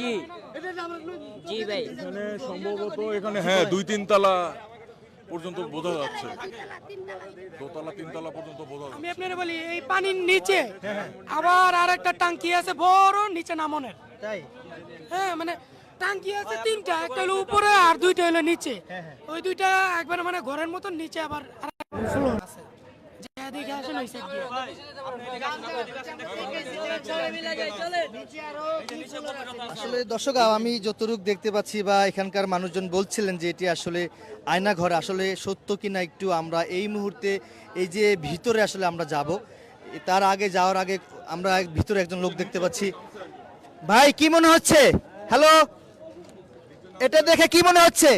জি। জি ভাই। এখানে সম্ভবত এখানে হ্যাঁ দুই তিন তলা পর্যন্ত বোঝা যাচ্ছে। দোতলা তিনতলা পর্যন্ত বোঝা যাচ্ছে। আমি আপনার বলি এই পানির নিচে আবার আর একটা টাঙ্কি আছে বড় নিচে নামনের তাই? হ্যাঁ মানে টাঙ্কি আছে তিনটা একটা হলো উপরে আর দুইটা হলো নিচে। ওই দুইটা একবার মানে ঘরের মতন নিচে আবার আরেকটা আছে। দেখে আসেন ওই side দিয়ে। আসলে দর্শক আমি যতটুক দেখতে পাচ্ছি বা এখানকার মানুষজন বলছিলেন যে এটি আসলে আয়না ঘর আসলে সত্য কিনা একটু আমরা এই মুহূর্তে, এই যে ভিতরে আসলে আমরা যাব তার আগে যাওয়ার আগে আমরা ভিতরে একজন লোক দেখতে পাচ্ছি। ভাই, কি মনে হচ্ছে? হ্যালো এটা দেখে কি মনে হচ্ছে?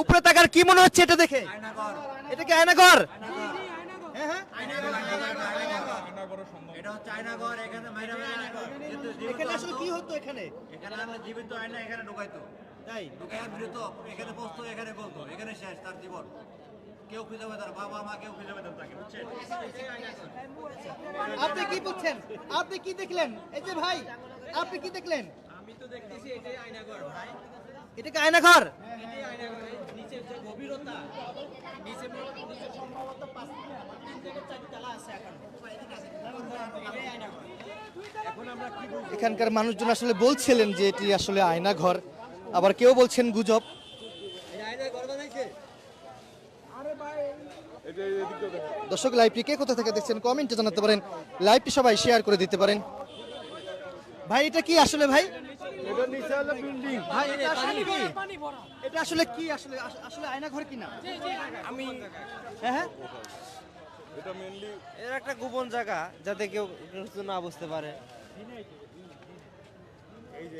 উপরে তাকার কি মনে হচ্ছে এটা দেখে? এটা কি আয়নাঘর? এখানে মাইরা মাইরা আয়নাঘর কিন্তু জীবিত আসলে কি হতো এখানে? এখানে আমরা জীবিত আয়না এখানে ঢুকাইতো। তাই? ঢুকাই মৃত এখানে বসতো এখানে বলতো। এখানে শেষ তার জীবন। কেউ খুঁজে বাবা মা কেউ খুঁজে পেতাম তাকে বুঝছেন? আপনি কি বুঝছেন? আপনি কি দেখলেন? এই যে ভাই আপনি কি দেখলেন? আমি তো দেখতেছি এটাই আয়নাঘর ভাই। এটা কি আয়নাঘর আয়নাঘর এখানকার মানুষজন আসলে বলছিলেন যে এটি আসলে আয়না ঘর। আবার কেউ বলছেন গুজব। আয়নাঘর দর্শক, লাইভটি কে কোথা থেকে দেখছেন কমেন্টে জানাতে পারেন। লাইভটি সবাই শেয়ার করে দিতে পারেন। ভাই এটা কি আসলে ভাই? ভাই এটা আসলে কি? পানি এটা আসলে কি আসলে? আসলে আয়না ঘর কিনা আমি হ্যাঁ হ্যাঁ। এটা এর একটা গোপন জায়গা যাতে কেউ না বুঝতে পারে।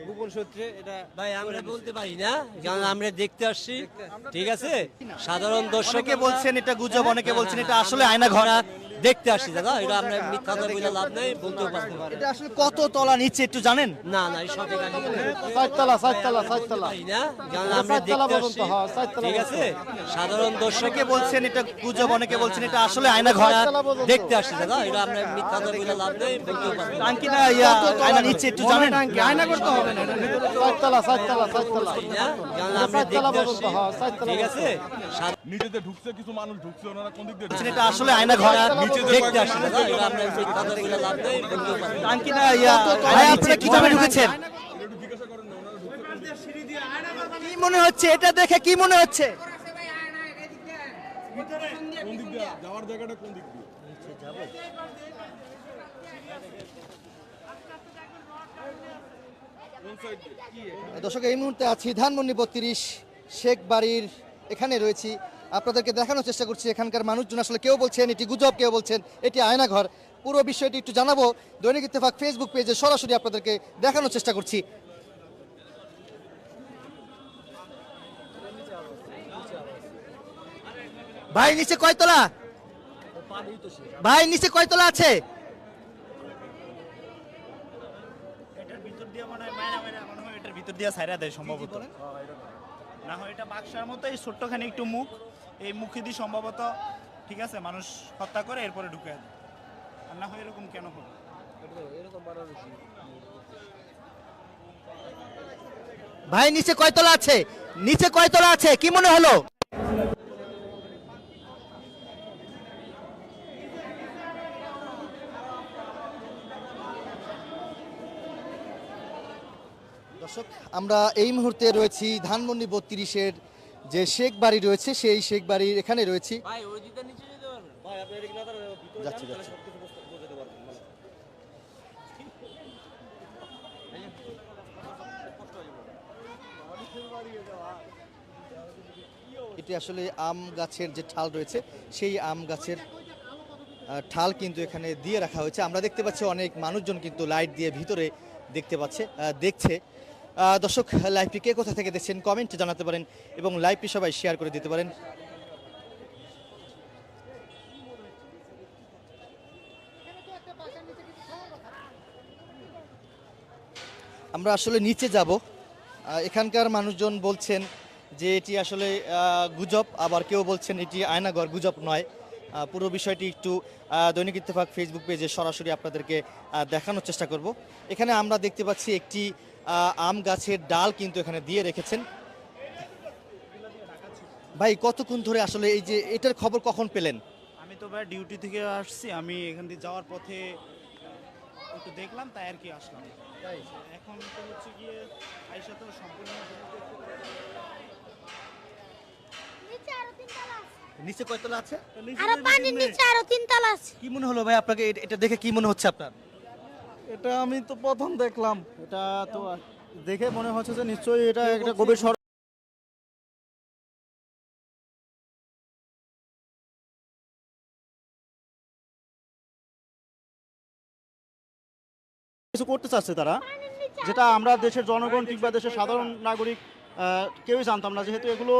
গোপন সূত্রে এটা ভাই আমরা বলতে পারি না কারণ আমরা দেখতে আসছি। ঠিক আছে? সাধারণ দর্শক অনেকে বলছেন এটা গুজব অনেকে বলছেন এটা আসলে আয়না ঘর। দেখতে আসছি দাদা। এটা আমরা মিথ্যা কথা বলে লাভ নেই বলতেও পারতে পারে এটা আসলে কত তলা নিচে একটু জানেন? না না এই সঠিক আমি না আমরা দেখতে আসছি। ঠিক আছে? সাধারণ দর্শক বলছেন এটা গুজব অনেকে বলছেন এটা আসলে আয়না ঘর। দেখতে আসছি দাদা। এটা আমরা মিথ্যা কথা বলে লাভ নেই বলতেও পারতে পারে টাঙ্কি না আয়না নিচে একটু জানেন? আয়না করতে হবে না চারতলা চারতলা চারতলা না কারণ আমরা দেখতে আসছি ঠিক আছে। সাধারণ নিচেতে ঢুকছে কিছু মানুষ ঢুকছে ওনারা কোন দিক দিয়ে এটা আসলে আয়না ঘর নিচে দেখতে ভাই আপনারা কীভাবে ঢুকেছেন? কি মনে হচ্ছে? এটা দেখে কি মনে হচ্ছে? কোন দিক দিয়ে? যাওয়ার জায়গাটা কোন দিক দিয়ে? দিয়ে দর্শক, এই মুহূর্তে আছি ধানমন্ডি বত্রিশ, শেখ বাড়ির এখানে রয়েছি। আপনাদেরকে দেখানোর চেষ্টা করছি, এখানকার মানুষজন আসলে কেউ বলছেন, এটি গুজব, কেউ বলছেন, এটি আয়না ঘর পুরো বিষয়টি একটু জানাব। দৈনিক ইত্তেফাক ফেসবুক পেজে সরাসরি আপনাদেরকে দেখানোর চেষ্টা করছি। ভাই, নিচে কয়তলা? ভাই, নিচে কয়তলা আছে এটার ভিতর দিয়ে মনে হয় মায়েরা মায়েরা মনে হয় এটার ভিতর দিয়ে সাইরা দেয় সম্ভবত। না হয় এটা বাক্সার মতো এই ছোট্টখানি একটু মুখ। এই মুখে দিয়ে সম্ভবত ঠিক আছে মানুষ হত্যা করে এরপরে ঢুকে দেয় আর না হয় এরকম কেন হবে ভাই নিচে কয়তলা আছে? নিচে কয়তলা আছে? কি মনে হলো? দর্শক আমরা এই মুহূর্তে রয়েছি ধানমন্ডি বত্রিশের যে শেখ বাড়ি রয়েছে সেই শেখ বাড়ির এখানে রয়েছি যাচ্ছি, যাচ্ছি। মানে। এটি আসলে আম গাছের যে ঠাল রয়েছে সেই আম গাছের ঠাল কিন্তু এখানে দিয়ে রাখা হয়েছে আমরা দেখতে পাচ্ছি অনেক মানুষজন কিন্তু লাইট দিয়ে ভিতরে দেখতে পাচ্ছে আহ, দেখছে দর্শক লাইভটি কে কোথা থেকে দেখছেন কমেন্ট জানাতে পারেন এবং লাইভটি সবাই শেয়ার করে দিতে পারেন। আমরা আসলে নিচে যাব। এখানকার মানুষজন বলছেন যে এটি আসলে গুজব, আবার কেউ বলছেন এটি আয়নাঘর গুজব নয়। পুরো বিষয়টি একটু দৈনিক ইত্তেফাক ফেসবুক পেজে সরাসরি আপনাদেরকে দেখানোর চেষ্টা করব। এখানে আমরা দেখতে পাচ্ছি একটি আম গাছের ডাল কিন্তু এখানে দিয়ে রেখেছেন। ভাই কতক্ষণ ধরে আসলে এই যে এটার খবর কখন পেলেন? আমি তো ভাই ডিউটি থেকে আসছি আমি এখান দিয়ে যাওয়ার পথে একটু দেখলাম তাই আর কি আসলাম। এখন তো হচ্ছে গিয়ে আইসা তো সম্পূর্ণ নিচে কয়তলা আছে? আরও পানির নিচে আরও তিন তলা আছে। কি মনে হলো ভাই আপনাকে এটা দেখে কি মনে হচ্ছে আপনার? এটা আমি তো প্রথম দেখলাম। এটা তো দেখে মনে হচ্ছে যে নিশ্চয়ই এটা একটা গভীর সর কিছু করতে চাচ্ছে তারা যেটা আমরা দেশের জনগণ কিংবা দেশের সাধারণ নাগরিক কেউই জানতাম না যেহেতু এগুলো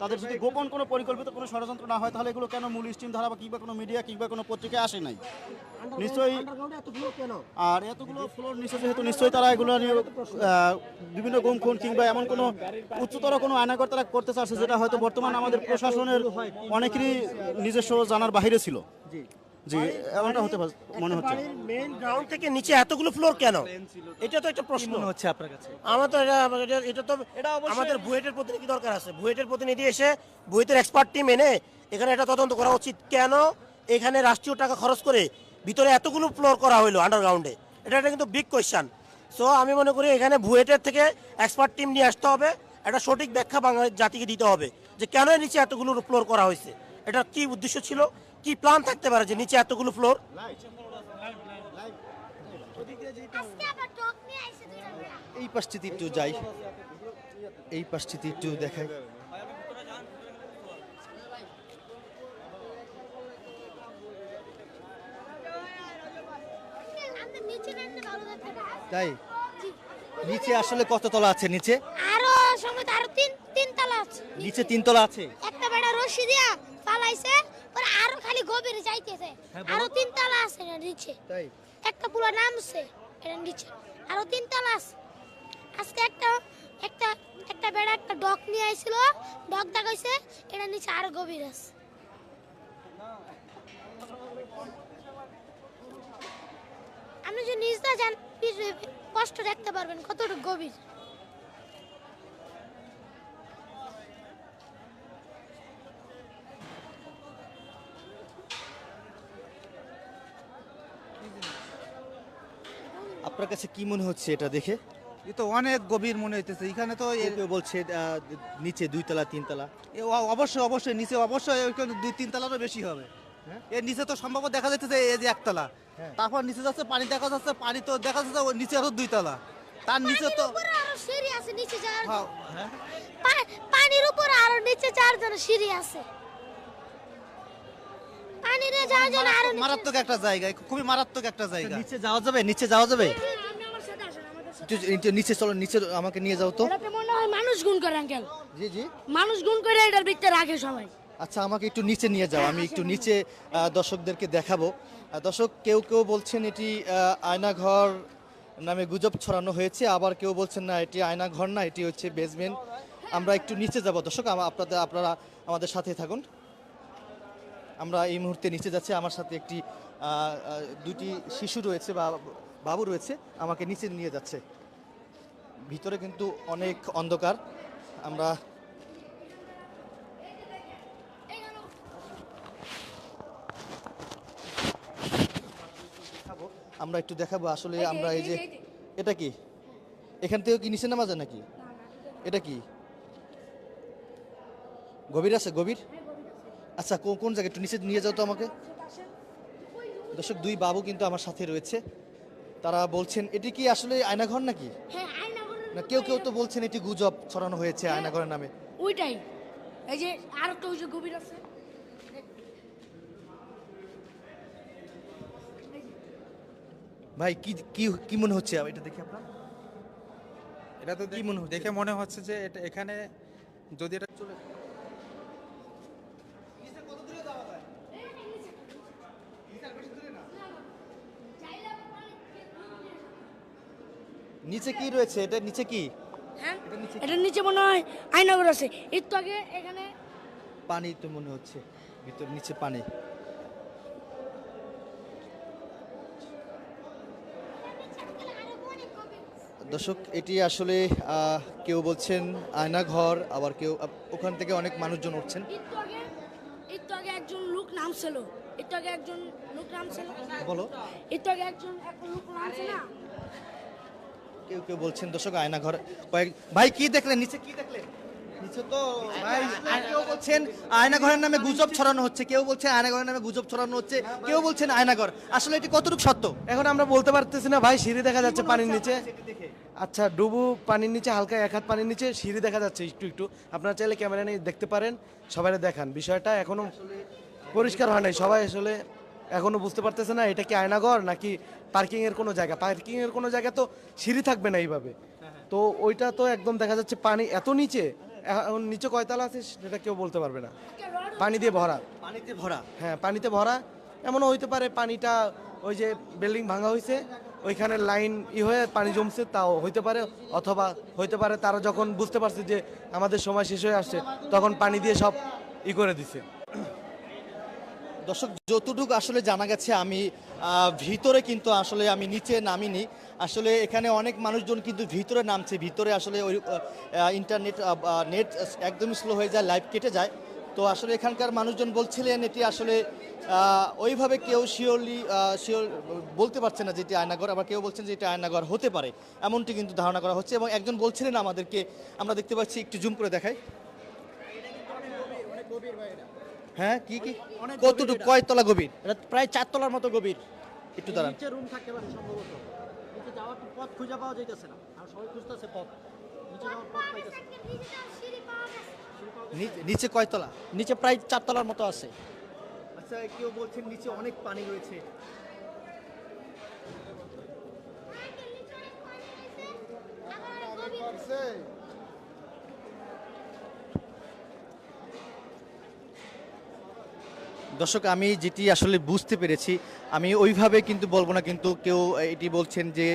তাদের যদি গোপন কোনো পরিকল্পিত কোনো ষড়যন্ত্র না হয় তাহলে এগুলো কেন মূল স্ট্রিম ধারা বা কিংবা কোনো মিডিয়া কিংবা কোনো পত্রিকায় আসে নাই? নিশ্চয়ই আর এতগুলো ফ্লোর নিচে যেহেতু নিশ্চয়ই তারা এগুলো নিয়ে আহ, বিভিন্ন গুম খুন কিংবা এমন কোনো উচ্চতর কোনো আয়নাগর তারা করতে চাচ্ছে যেটা হয়তো বর্তমান আমাদের প্রশাসনের অনেকেরই নিজস্ব জানার বাহিরে ছিল। জি এমনটা হতে মনে হচ্ছে মেইন গ্রাউন্ড থেকে নিচে এতগুলো ফ্লোর কেন? এটা তো একটা প্রশ্ন। হচ্ছে আপনার কাছে? আমার তো এটা এটা- তো আমাদের বুয়েটের প্রতিনিধি দরকার আছে। বুয়েটের প্রতিনিধি এসে বুয়েটের এক্সপার্ট টিম এনে এখানে এটা তদন্ত করা উচিত। কেন এখানে রাষ্ট্রীয় টাকা খরচ করে ভিতরে এতগুলো ফ্লোর করা হলো আন্ডারগ্রাউন্ডে এটা একটা কিন্তু বিগ কোয়েশ্চান সো আমি মনে করি এখানে বুয়েটের থেকে এক্সপার্ট টিম নিয়ে আসতে হবে। একটা সঠিক ব্যাখ্যা বাংলা জাতিকে দিতে হবে যে কেন নিচে এতগুলো ফ্লোর করা হয়েছে? এটা কি উদ্দেশ্য ছিল? কি প্ল্যান থাকতে পারে যে নিচে এতগুলো ফ্লোর? এই পাশটিতে একটু যাই। এই পাশটিতে একটু দেখাই। আমরা নিচে নামলে ভালো দেখতে পাই। তাই? নিচে আসলে কত তলা আছে নিচে? আরও সময় আরও তিন তিন তলা আছে। নিচে তিনতলা আছে? একটা বেড়া রশি দিয়া পালাইছে গভীরে যাইতেছে। আরও তিন তলা আছে না নিচে? তাই? একটা পুরো নামছে এটা নিচে। আরও তিন তলা আছে। আজকে একটা একটা একটা বেড়া একটা ডক নিয়ে আইছিল। ডক দেখাইছে এটা নিচে আরও গভীর আছে। আপনি যদি নিজটা যান স্পষ্ট দেখতে পারবেন কতটুকু গভীর। আপনার কাছে কি মনে হচ্ছে এটা দেখে? এ তো অনেক গভীর মনে হইতেছে। এখানে তো কেউ কেউ বলছে আহ, নিচে দুইতলা তিনতলা? অবশ্যই অবশ্যই নিচে অবশ্যই ওইখানে দুই তিন তলারও বেশি হবে। এর নিচে তো সম্ভব দেখা যাচ্ছে যে এই যে একতলা। তারপর নিচে যাচ্ছে পানি দেখা যাচ্ছে পানি তো দেখা যাচ্ছে নিচে আরও দুই তলা তার নিচে তো উপরে আরও সিঁড়ি আছে নিচে যাওয়ার হ্যাঁ, হ্যাঁ। পা- পানির উপরে আরও নিচে যাওয়ার জন্য সিঁড়ি আছে। পানিতে যাওয়ার জন্য আরও মারাত্মক একটা জায়গা খুবই মারাত্মক একটা জায়গা। নিচে যাওয়া যাবে নিচে যাওয়া যাবে? নিচে চলো নিচে আমাকে নিয়ে যাও তো। মনে হয় মানুষ গুণ করে আঙ্কেল। জি জি। মানুষ গুণ করে এটার ভিতরে রাখে সবাই। আচ্ছা আমাকে একটু নিচে নিয়ে যাও আমি একটু নিচে দর্শকদেরকে দেখাবো। দর্শক কেউ কেউ বলছেন এটি আহ, আয়নাঘর নামে গুজব ছড়ানো হয়েছে আবার কেউ বলছেন না এটি আয়নাঘর না এটি হচ্ছে বেসমেন্ট আমরা একটু নিচে যাব। দর্শক আপনাদের আপনারা আমাদের সাথে থাকুন। আমরা এই মুহূর্তে নিচে যাচ্ছি। আমার সাথে একটি দুটি শিশু রয়েছে বা বাবু রয়েছে আমাকে নিচে নিয়ে যাচ্ছে। ভিতরে কিন্তু অনেক অন্ধকার। আমরা দেখাবো। আমরা একটু দেখাবো আসলে আমরা এই যে এটা কি? এখান থেকে কি নিচে নামা যায় নাকি এটা কি? গভীর আছে? গভীর? আচ্ছা কোন কোন জায়গায় একটু নিচে নিয়ে যাও তো আমাকে। দর্শক দুই বাবু কিন্তু আমার সাথে রয়েছে। তারা বলছেন এটি কি আসলে আয়নাঘর নাকি? হ্যাঁ না কেউ কেউ তো বলছেন এটি গুজব ছড়ানো হয়েছে আয়নাঘরের নামে। ওইটাই। এই যে আর একটা ওই যে গভীর আছে? ভাই কি কি কি মনে হচ্ছে এটা দেখে আপনার? এটা তো কি মনে হচ্ছে? দেখে মনে হচ্ছে যে এটা এখানে যদি এটা চলে নিচে কি রয়েছে? এটা নিচে কি? হ্যাঁ? এটার নিচে মনে হয় আয়নাগর আছে। একটু আগে এখানে পানি তো মনে হচ্ছে। ভিতর নিচে পানি। দর্শক এটি আসলে আহ, কেউ বলছেন আয়নাঘর আবার কেউ ওখান থেকে অনেক মানুষজন উঠছেন। একটু আগে আগে একজন লোক নামছিল। একটু আগে একজন লোক নামছিল। বলো। একটু আগে একজন লোক নামছে না? কেউ কেউ বলছেন, দর্শক, আয়নাঘর কয়েক ভাই, কি দেখলেন? নিচে কি দেখলেন? নিচে তো ভাই, কেউ বলছেন নামে গুজব ছড়ানো হচ্ছে, কেউ বলছে আয়নাঘরের নামে গুজব ছড়ানো হচ্ছে, কেউ বলছেন আসলে এটি সত্য? এখন আমরা বলতে পারতেছি না, ভাই, সিঁড়ি দেখা যাচ্ছে পানির নিচে। আচ্ছা ডুবু পানির নিচে, হালকা এক হাত পানির নিচে, সিঁড়ি দেখা যাচ্ছে একটু একটু। আপনারা চাইলে ক্যামেরা নিয়ে দেখতে পারেন সবাই দেখান। বিষয়টা এখনও পরিষ্কার হয় নাই, সবাই আসলে এখনও বুঝতে পারতেছে না এটা কি আয়নাঘর নাকি পার্কিং এর কোনো জায়গা? পার্কিং এর কোনো জায়গা তো সিঁড়ি থাকবে না এইভাবে। তো ওইটা তো একদম দেখা যাচ্ছে পানি এত নিচে এখন নিচে কয়তলা আছে সেটা কেউ বলতে পারবে না। পানি দিয়ে ভরা। পানিতে ভরা? হ্যাঁ পানিতে ভরা। এমনও হইতে পারে পানিটা ওই যে বিল্ডিং ভাঙা হয়েছে ওইখানে লাইন ই হয়ে পানি জমছে তাও হইতে পারে অথবা হইতে পারে তারা যখন বুঝতে পারছে যে আমাদের সময় শেষ হয়ে আসছে তখন পানি দিয়ে সব ই করে দিছে। দর্শক, যতটুকু আসলে জানা গেছে, আমি ভিতরে কিন্তু আসলে আমি নিচে নামিনি। আসলে এখানে অনেক মানুষজন কিন্তু ভিতরে নামছে। ভিতরে আসলে ওই ইন্টারনেট নেট একদমই স্লো হয়ে যায় লাইভ কেটে যায়। তো আসলে এখানকার মানুষজন বলছিলেন, এটি আসলে ওইভাবে কেউ শিওরলি শিওর বলতে পারছে না যে এটি আয়নাঘর আবার কেউ বলছেন যে এটা আয়নাঘর হতে পারে। এমনটি কিন্তু ধারণা করা হচ্ছে এবং একজন বলছিলেন আমাদেরকে, আমরা দেখতে পাচ্ছি, একটু জুম করে দেখাই। হ্যাঁ কি কি? কতটুকু? কয়তলা গভীর? এটা প্রায় চার তলার মতো গভীর। একটু দাঁড়ান। নিচে রুম থাকতে পারে সম্ভবত। নিচে যাওয়ার পথ খুঁজে পাওয়া যাইতেছে না। আর সবাই খুঁজতেছে পথ। নিচে যাওয়ার পথ পাইতেছে নিচে কয়তলা নিচে প্রায় চার তলার মতো আছে। আচ্ছা কেউ বলছেন নিচে অনেক পানি রয়েছে। দর্শক, আমি যেটি আসলে বুঝতে পেরেছি, আমি ওইভাবে কিন্তু বলব না, কিন্তু কেউ এটি বলছেন যে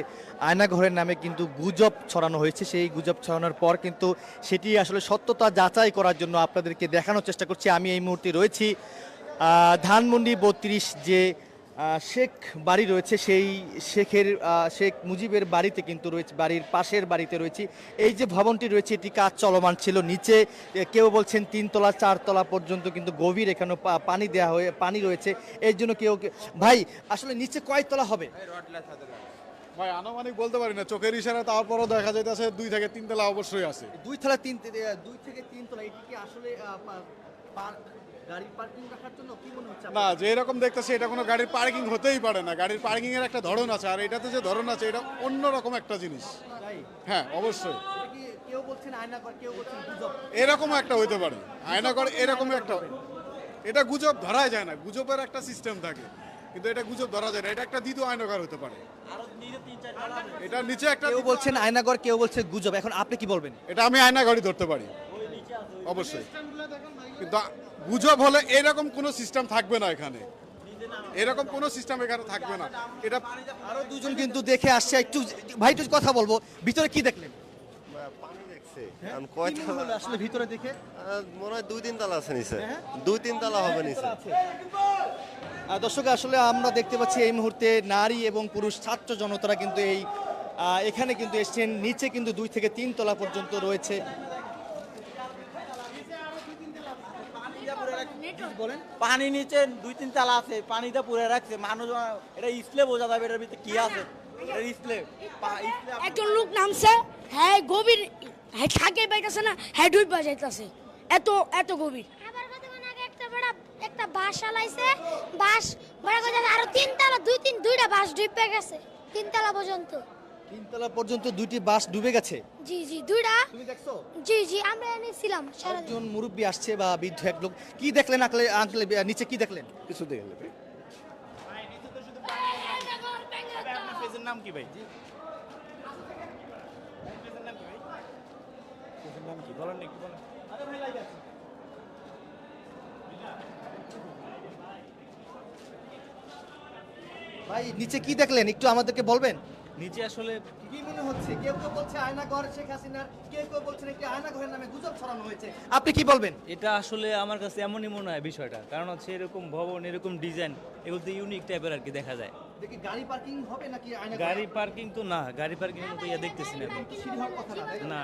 আয়নাঘরের নামে কিন্তু গুজব ছড়ানো হয়েছে। সেই গুজব ছড়ানোর পর কিন্তু সেটি আসলে সত্যতা যাচাই করার জন্য আপনাদেরকে দেখানোর চেষ্টা করছি। আমি এই মুহূর্তে রয়েছি ধানমন্ডি বত্রিশ যে শেখ বাড়ি রয়েছে সেই শেখের শেখ মুজিবের বাড়িতে কিন্তু রয়েছে বাড়ির পাশের বাড়িতে রয়েছে। এই যে ভবনটি রয়েছে এটি কাজ চলমান ছিল। নিচে কেউ বলছেন তিনতলা চারতলা পর্যন্ত কিন্তু গভীর এখানে পা- পানি দেওয়া হয়ে পানি রয়েছে। এর জন্য কেউ ভাই আসলে নিচে কয়তলা হবে? ভাই আনুমানিক বলতে পারি না। চোখের ইশারা তারপরও দেখা যাইতেছে দুই থেকে তিন তলা অবশ্যই আছে। দুই তলা তিন দুই থেকে তিন তলা এটি কি আসলে পার্ক? গাড়ি পার্কিং রাখার জন্য কি মনে হচ্ছে না যে এরকম দেখতেছি এটা কোনো গাড়ির পার্কিং হতেই পারে না। গাড়ির পার্কিং এর একটা ধরন আছে আর এটাতে যে ধরন আছে এটা অন্যরকম একটা জিনিস। হ্যাঁ অবশ্যই। এটা কেউ বলছেন আয়নাঘর কেউ বলছেন গুজব? এরকম একটা হইতে পারে। আয়নাগর এরকম একটা এটা গুজব ধরাই যায় না গুজবের একটা সিস্টেম থাকে। কিন্তু এটা গুজব ধরা যায় না এটা একটা দ্বিতীয় আয়নাগর হতে পারে। এটা নিচে একটা কেউ বলছেন আয়নাঘর কেউ বলছে গুজব। এখন আপনি কি বলবেন? এটা আমি আয়নাগরই ধরতে পারি। অবশ্যই। কিন্তু গুজব হলে এরকম কোনো সিস্টেম থাকবে না এখানে। এরকম কোনো সিস্টেম এখানে থাকবে না। এটা আরও দুজন কিন্তু দেখে আসছে একটু ভাই একটু কথা বলব। ভিতরে কি দেখলেন? হ্যাঁ? মনে আসলে ভিতরে দেখে? মনে হয় দুই তিন তালা আছে নিচে। হ্যাঁ? দুই তিন তালা হবে নিচে। দর্শক আসলে আমরা দেখতে পাচ্ছি এই মুহূর্তে নারী এবং পুরুষ ছাত্র জনতারা কিন্তু এই এখানে কিন্তু এসছেন। নিচে কিন্তু দুই থেকে তিন তলা পর্যন্ত রয়েছে। বলেন। পানি নিচে দুই তিন তালা আছে পানিটা পুরে রাখছে। মানুষ এটা ইসলে বোঝা যাবে এটার ভিতরে কি আছে? একজন লোক নামছে হ্যাঁ গভীর হ্যাঁ থাকে পাইতেছে না হ্যাঁ ডুব বাজাইতেছে এত এত গভীর। আবার কতক্ষণ আগে একটা বড় একটা বাস চালাইছে বাস বড় কথা আরও তিন তালা দুই তিন দুইটা বাস ডুবে গেছে তিন তালা পর্যন্ত। তিন তলা পর্যন্ত দুইটি বাস ডুবে গেছে। জি জি দুইটা। তুমি দেখছ? জি জি আমরা এনেছিলাম সারা একজন মুরব্বী আসছে বা বৃদ্ধ এক লোক। কি দেখলেন আঙ্কলে নিচে কি দেখলেন? কিছু দেখলে আপনার পেজের নাম কি ভাই? পেজের নাম কি ভাই? পেজের নাম কি? বলেন একটু বলেন। ভাই নিচে কি দেখলেন? একটু আমাদেরকে বলবেন? নিচে আসলে কি মনে হচ্ছে? কেউ কেউ বলছে আয়নাঘর শেখ হাসিনার কেউ কেউ বলছেন একটি আয়নাঘরের নামে গুজব ছড়ানো হয়েছে। আপনি কি বলবেন? এটা আসলে আমার কাছে এমনই মনে হয় বিষয়টা। কারণ হচ্ছে এরকম ভবন এরকম ডিজাইন এগুলো তো ইউনিক টাইপের আর কি দেখা যায়। দেখি গাড়ি পার্কিং হবে নাকি আয়না গাড়ি পার্কিং তো না গাড়ি পার্কিং মতো ইয়া দেখতেছি না এখন। হওয়ার কথা না তাই না?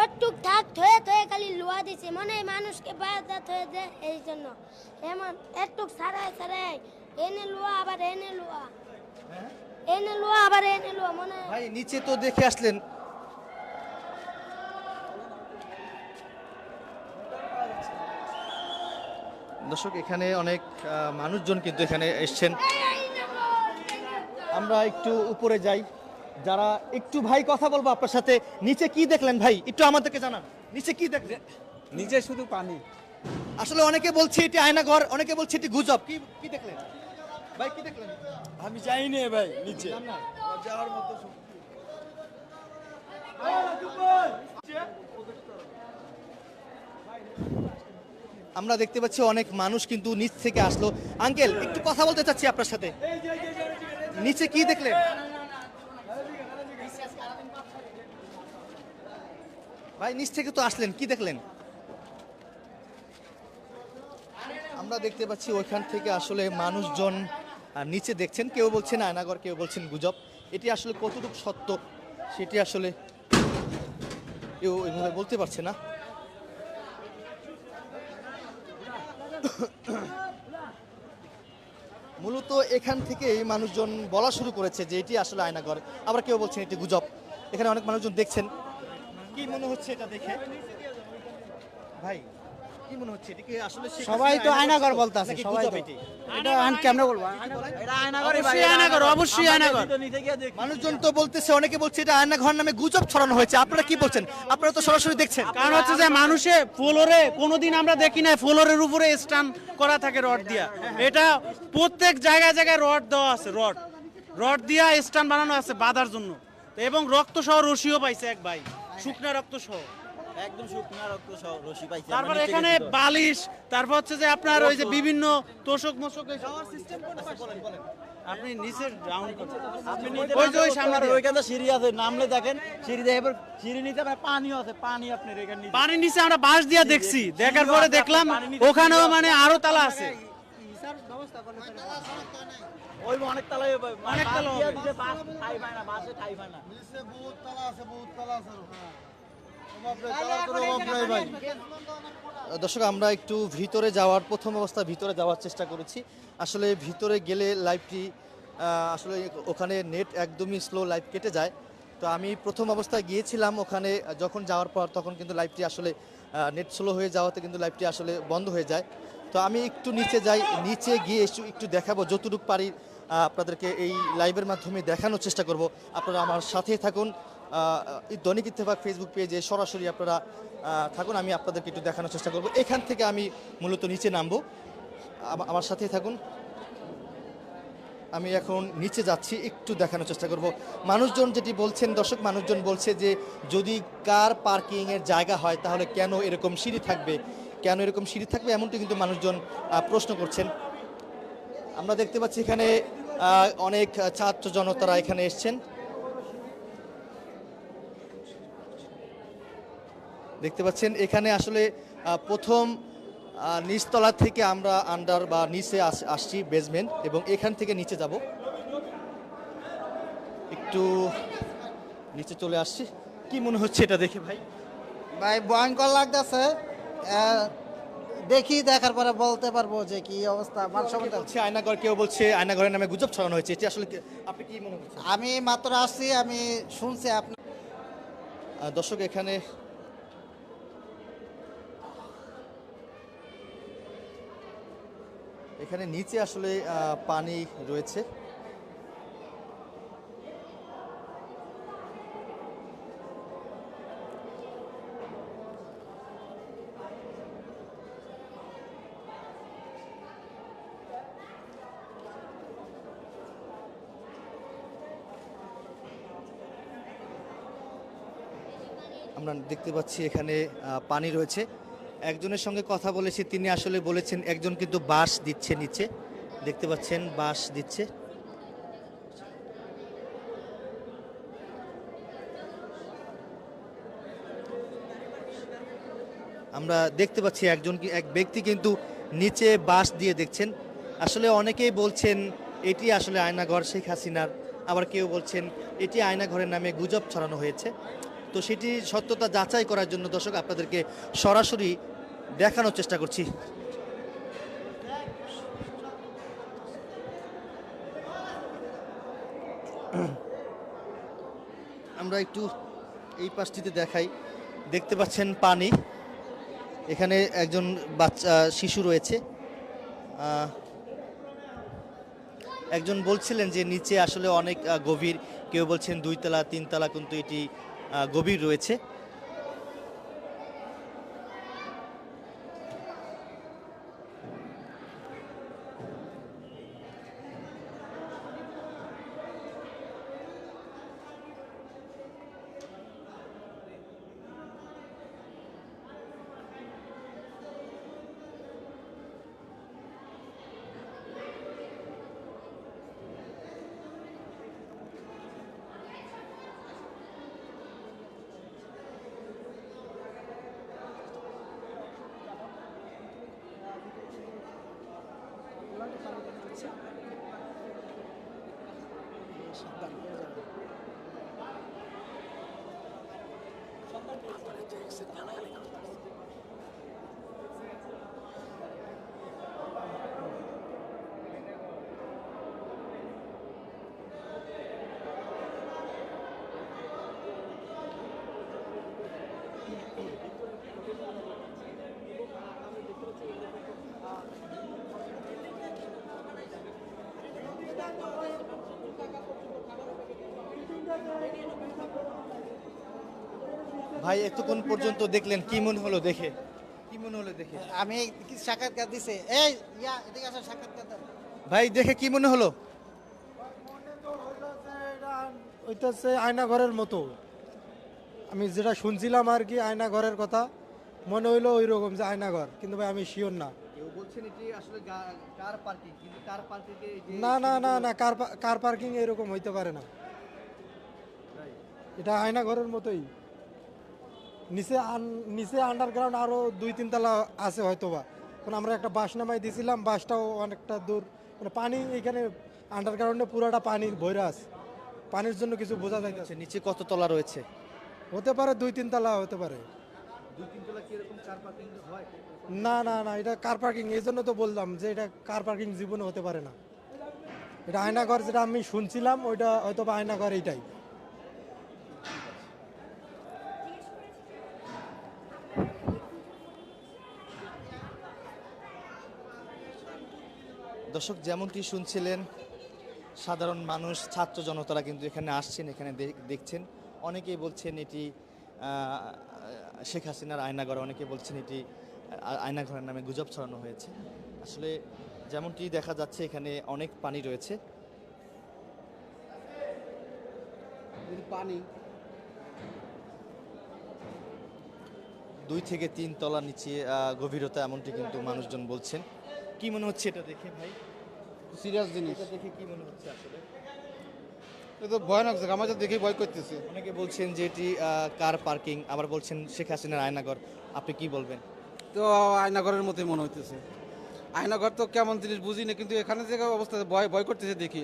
ওটুক থাক থয়ে থয়ে খালি লোয়া দিছে। মনে হয় মানুষকে বাধা থয়ে দেয় এই জন্য। এমন একটুক এনে লোয়া আবার এনে লোয়া। এনে আবার এনে মনে ভাই নিচে তো দেখে আসলেন। দর্শক এখানে অনেক মানুষজন কিন্তু এখানে এসছেন। আমরা একটু উপরে যাই। যারা একটু ভাই কথা বলব আপনার সাথে নিচে কি দেখলেন ভাই? একটু আমাদেরকে জানান। নিচে কি দেখলেন? নিচে শুধু পানি। আসলে অনেকে বলছে এটি আয়নাঘর অনেকে বলছে এটি গুজব। কি কি দেখলেন? ভাই কি দেখলেন? আমি যাইনি ভাই নিচে। যাওয়ার মতো আমরা দেখতে পাচ্ছি অনেক মানুষ কিন্তু নিচ থেকে আসলো। আঙ্কেল একটু কথা বলতে চাচ্ছি আপনার সাথে। নিচে কি দেখলেন? ভাই নিচ থেকে তো আসলেন কি দেখলেন? আমরা দেখতে পাচ্ছি ওইখান থেকে আসলে মানুষজন নিচে দেখছেন, কেউ বলছেন আয়নাগর, কেউ বলছেন গুজব। এটি আসলে কতটুকু সত্য, সেটি আসলে কেউ এভাবে বলতে পারছে না। মূলত এখান থেকেই মানুষজন বলা শুরু করেছে যে এটি আসলে আয়নাঘর আবার কেউ বলছেন এটি গুজব। এখানে অনেক মানুষজন দেখছেন। কি মনে হচ্ছে এটা দেখে? ভাই কি মনে হচ্ছে? এটিকে আসলে সবাই তো? বলতাছে, সবাই তো। এটা? আন কেমনে বলব? এটা আয়নাঘরই অবশ্যই আয়নাঘর, অবশ্যই আয়নাঘর। নিচে গিয়ে দেখি। মানুষজন তো বলতেছে অনেকে বলছে এটা আয়নাঘর নামে গুজব ছড়ানো হয়েছে। আপনারা কি বলছেন? আপনারা তো সরাসরি দেখছেন। কারণ হচ্ছে যে মানুষে ফ্লোরে কোনোদিন আমরা দেখি না ফ্লোরের উপরে স্টান করা থাকে রড দিয়া। এটা প্রত্যেক জায়গায় জায়গায় রড দেওয়া আছে রড। রড দিয়া স্টান বানানো আছে বাঁধার জন্য। এবং রক্ত সহ রশিও পাইছে এক ভাই শুকনা রক্ত সহ একদম শুকনা রক্ত রশি পাইছি তারপর এখানে বালিশ তারপর হচ্ছে যে আপনার ওই যে বিভিন্ন তোষক মোষক এইসব। আপনি নিচে ডাউন আপনি ওই যে ওই সামনে ওইখানে সিঁড়ি আছে নামলে দেখেন সিঁড়ি দেখে সিঁড়ি নিতে আপনার পানিও আছে পানি আপনি এখানে নিচে। পানির নিচে আমরা বাঁশ দিয়া দেখছি দেখার পরে দেখলাম ওখানেও মানে আরও তালা আছে। ওই অনেক তালাই অনেক তালা হবে। ঠাই পায় না বাসে ঠাই পায় না দর্শক, আমরা একটু ভিতরে যাওয়ার, প্রথম অবস্থা ভিতরে যাওয়ার চেষ্টা করেছি। আসলে ভিতরে গেলে লাইভটি আসলে ওখানে নেট একদমই স্লো লাইভ কেটে যায়। তো আমি প্রথম অবস্থায় গিয়েছিলাম ওখানে, যখন যাওয়ার পর তখন কিন্তু লাইভটি আসলে নেট স্লো হয়ে যাওয়াতে কিন্তু লাইভটি আসলে বন্ধ হয়ে যায়। তো আমি একটু নিচে যাই, নিচে গিয়ে একটু দেখাবো, যতটুকু পারি আপনাদেরকে এই লাইভের মাধ্যমে দেখানোর চেষ্টা করব। আপনারা আমার সাথেই থাকুন। দৈনিক ইত্তেফাক ফেসবুক পেজে সরাসরি আপনারা থাকুন, আমি আপনাদেরকে একটু দেখানোর চেষ্টা করব। এখান থেকে আমি মূলত নিচে নামবো। আমার সাথেই থাকুন। আমি এখন নিচে যাচ্ছি, একটু দেখানোর চেষ্টা করব। মানুষজন যেটি বলছেন, দর্শক, মানুষজন বলছে যে, যদি কার পার্কিংয়ের জায়গা হয়, তাহলে কেন এরকম সিঁড়ি থাকবে? কেন এরকম সিঁড়ি থাকবে? এমনটি কিন্তু মানুষজন প্রশ্ন করছেন। আমরা দেখতে পাচ্ছি এখানে অনেক ছাত্র জনতারা এখানে এসছেন। দেখতে পাচ্ছেন এখানে আসলে প্রথম নিচতলা থেকে আমরা আন্ডার বা নিচে আস- আসছি বেসমেন্ট এবং এখান থেকে নিচে যাব। একটু নিচে চলে আসছি। কি মনে হচ্ছে এটা দেখে ভাই? ভাই ভয়ঙ্কর লাগতেছে। দেখি দেখার পরে বলতে পারব যে কি অবস্থা মান সম্মান বলছে আয়নাঘর কেউ বলছে আয়নাঘরের নামে গুজব ছড়ানো হয়েছে এটি আসলে আপনি কি মনে হচ্ছে আমি মাত্র আসছি আমি শুনছি আপনি দর্শক এখানে এখানে নিচে আসলে পানি রয়েছে। আমরা দেখতে পাচ্ছি এখানে পানি রয়েছে। একজনের সঙ্গে কথা বলেছি, তিনি আসলে বলেছেন, একজন কিন্তু বাঁশ দিচ্ছে নিচে। দেখতে পাচ্ছেন, বাঁশ দিচ্ছে। আমরা দেখতে পাচ্ছি একজন এক ব্যক্তি কিন্তু নিচে বাঁশ দিয়ে দেখছেন। আসলে অনেকেই বলছেন, এটি আসলে আয়নাঘর শেখ হাসিনার। আবার কেউ বলছেন, এটি আয়নাঘরের নামে গুজব ছড়ানো হয়েছে। তো সেটি সত্যতা যাচাই করার জন্য দর্শক আপনাদেরকে সরাসরি দেখানোর চেষ্টা করছি। আমরা একটু এই পাশটিতে দেখাই। দেখতে পাচ্ছেন পানি। এখানে একজন বাচ্চা, শিশু রয়েছে। একজন বলছিলেন যে নিচে আসলে অনেক গভীর। কেউ বলছেন দুইতলা, তিনতলা, কিন্তু এটি গভীর রয়েছে। していかないでください。Thank you. ভাই এতক্ষণ পর্যন্ত দেখলেন কি মনে হলো দেখে? কি মনে হলো দেখে? আমি সাক্ষাৎকার দিছে? এই ইয়া এদিকে আসো সাক্ষাৎকার। ভাই দেখে কি মনে হলো? আয়না ঘরের মতো। আমি যেটা শুনছিলাম আর কি আয়না ঘরের কথা মনে হইল ওই রকম যে আয়না ঘর কিন্তু ভাই আমি শিওর না। কেউ বলছেন এটি আসলে কার পার্কিং কিন্তু কার পার্কিং না না না না কার কার পার্কিং এরকম হইতে পারে না। এটা আয়না ঘরের মতোই। নিচে আন- নিচে আন্ডারগ্রাউন্ড আরও দুই তিন তলা আছে হয়তো বা কারণ আমরা একটা বাস নামাই দিয়েছিলাম বাসটাও অনেকটা দূর। মানে পানি এখানে আন্ডারগ্রাউন্ডে পুরোটা পানির ভৈরা আছে। পানির জন্য কিছু বোঝা যাইতেছে নিচে কত তলা রয়েছে? হতে পারে দুই তিন তলা হতে পারে। দুই তিন তলা কি এরকম কার পার্কিং হয়? না না না এটা কার পার্কিং এই জন্য তো বললাম যে এটা কার পার্কিং জীবনে হতে পারে না। এটা আয়নাঘর যেটা আমি শুনছিলাম ওইটা হয়তো বা আয়নাঘর এইটাই। দর্শক যেমনটি শুনছিলেন সাধারণ মানুষ ছাত্র জনতারা কিন্তু এখানে আসছেন এখানে দেখছেন। অনেকেই বলছেন এটি শেখ হাসিনার আয়নাঘর অনেকে বলছেন এটি আয়নাঘরের নামে গুজব ছড়ানো হয়েছে। আসলে যেমনটি দেখা যাচ্ছে এখানে অনেক পানি রয়েছে। পানি। দুই থেকে তিন তলা নিচে গভীরতা এমনটি কিন্তু মানুষজন বলছেন। কি মনে হচ্ছে এটা দেখে ভাই? সিরিয়াস জিনিস। এটা দেখে কি মনে হচ্ছে আসলে? এটা তো ভয়ানক জায়গা আমার তো দেখে ভয় করতেছে। অনেকে বলছেন যে এটি কার পার্কিং আবার বলছেন শেখ হাসিনার আয়নাঘর। আপনি কি বলবেন? তো আয়নাঘরের মতোই মনে হইতেছে। আয়নাঘর তো কেমন জিনিস বুঝি না কিন্তু এখানে যে অবস্থা ভয় ভয় করতেছে দেখি।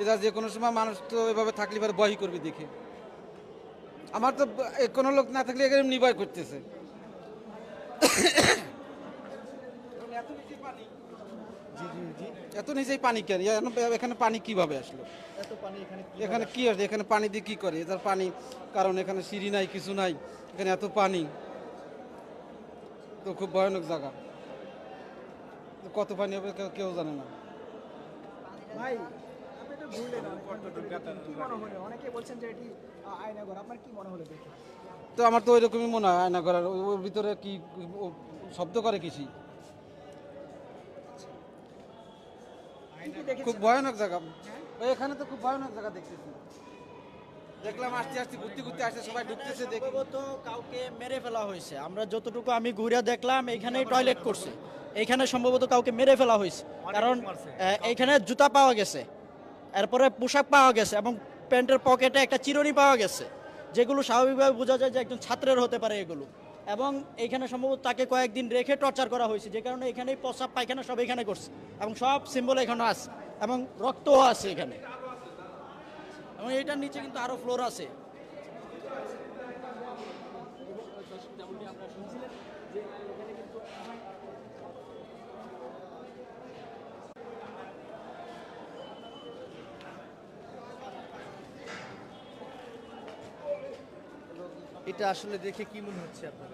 এটা যে কোনো সময় মানুষ তো এভাবে থাকলে এবার ভয়ই করবে দেখে। আমার তো কোনো লোক না থাকলে এমনি ভয় করতেছে। এত নিচেই পানি কেন? এখানে- পানি কীভাবে আসলো? এত পানি এখানে এখানে কি আছে এখানে পানি দিয়ে কি করে? এটার পানি কারণ এখানে সিঁড়ি নাই কিছু নাই। এখানে এত পানি। তো খুব ভয়ানক জায়গা। কত পানি হবে কেউ- জানে না। ভাই তো আয়নাঘর আমার তো ওইরকমই মনে হয় আয়না ঘরের ওর ভিতরে কি শব্দ করে কিছু খুব ভয়ানক জায়গা। ওই এখানে তো খুব ভয়ানক জায়গা দেখতেছি। দেখলাম আস্তে আস্তে ঘুরতে ঘুরতে আসতে সবাই ঢুকতেছে দেখি। কাউকে মেরে ফেলা হয়েছে। আমরা যতটুকু আমি ঘুরে দেখলাম এখানেই টয়লেট করছে। এখানে সম্ভবত কাউকে মেরে ফেলা হয়েছে। কারণ আহ, এইখানে জুতা পাওয়া গেছে। এরপরে পোশাক পাওয়া গেছে এবং প্যান্টের পকেটে একটা চিরুনি পাওয়া গেছে। যেগুলো স্বাভাবিকভাবে বোঝা যায় যে একজন ছাত্রের হতে পারে এগুলো। এবং এখানে সম্ভবত তাকে কয়েকদিন রেখে টর্চার করা হয়েছে। যে কারণে এখানে প্রস্রাব পায়খানা সব এখানে করছে। এবং সব সিম্বল এখানে আছে। এবং রক্তও আছে এখানে। এবং এটার নিচে কিন্তু আরও ফ্লোর আছে। এটা আসলে দেখে কি মনে হচ্ছে আপনার